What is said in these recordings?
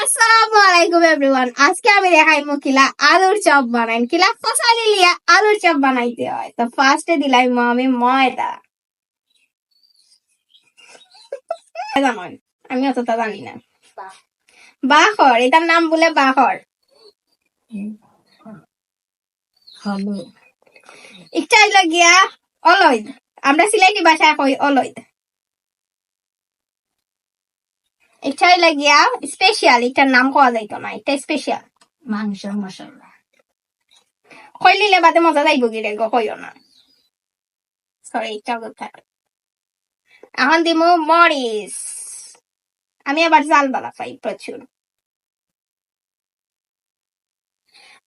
আসসালামু আলাইকুম এভরিওয়ান আজকে আমি দেখাইমু কিলা আলুর চপ বানাইন কিলা ফসালি লিয়া আলুর চপ বানাইতে হয়। তো ফার্স্টে দিলাম আমি ময়দা। আমি অতটা জানি না। বাখর এটার নাম বলে বাখর একটা গিয়া অলৈদ আমরা সিলেটি ভাষায় কই অলৈদ একটা হইল গিয়া স্পেশাল এটার নাম কোয়া যাইতো না এটা স্পেশাল মাংস মশলা কইলিলে বাদে মজা যাইব গিরে গো কইও না। সরি এটা থাকে এখন দিমু মরিচ আমি আবার জাল বালা পাই প্রচুর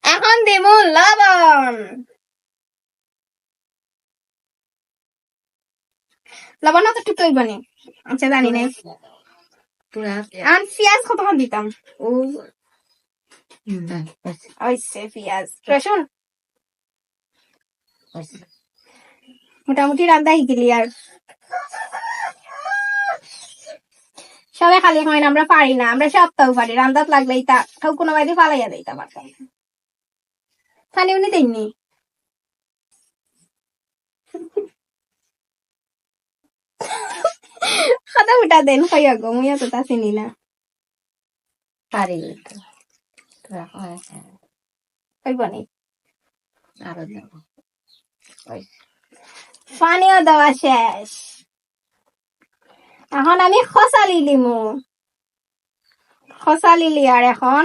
এখন দিমু লবণ। লবণ তো টুকই বানি আচ্ছা জানি না এখন পেঁয়াজ কতক্ষণ দিতাম ও ওইসে পেঁয়াজ রসুন মোটামুটি রান্না শিখিলি আর সবাই খালি হয় না আমরা পারি না আমরা সপ্তাহ পারি রান্দাত লাগলেই তা কেউ কোনো বাইরে ফালাইয়া দেই তা পারতাম পানি উনি দেননি উঠা দেন খাইয়া গো মুইয়া তো তা চিনি না। পারি আরও দেবো। পানিও দেওয়া শেষ। এখন আমি খসালি লিমু। খসালি লিয়ার এখন।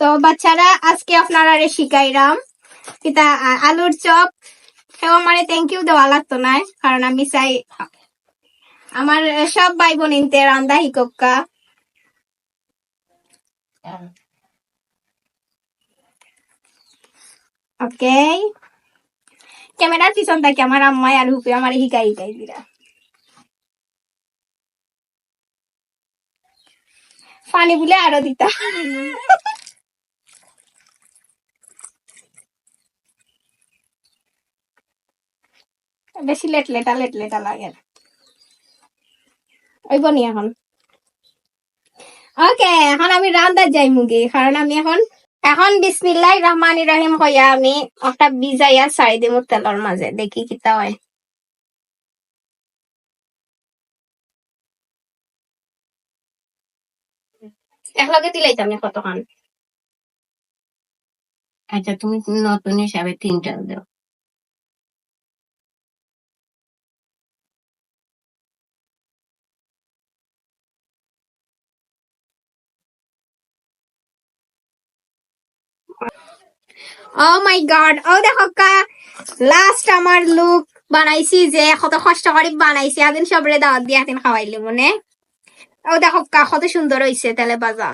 তো বাচ্চারা আজকে আপনারা শিখাইরাম কিতা আলুর চপ। সেও মানে থ্যাংক ইউ দেওয়া লাগতো না কারণ আমি চাই আমার সব ভাই বোনিনতে রান্দা শিকা ওকে। ক্যামেরার পিছন থাকে আমার আম্মাই আর হুপে আমার হিকাই হিকাই দিরা। পানি বলে আরও দিতা। বেশি লেট লেটা লেট লেটা লাগে না। ওই বনি এখন। ওকে এখন আমি রান্দার যাই মুগি কারণ আমি এখন এখন বিসমিল্লাহ রহমান রহিম কইয়া আমি একটা বিজাইয়া ছাড়ি দিমু তেলর মাঝে দেখি কিতা হয়। একলগে দিলাইতাম কতক্ষণ আচ্ছা তুমি নতুন হিসাবে তিনটা দাও ও মাই গড ও দেখো কা লাস্ট আমার লুক বানাইছি যে, কত কষ্ট করে বানাইছি। আদিন সবরে দাওয়াত দিয়ে আদিন খাওয়াইলি মনে? ও দেখো কা কত সুন্দর হইছে তেলে বাজা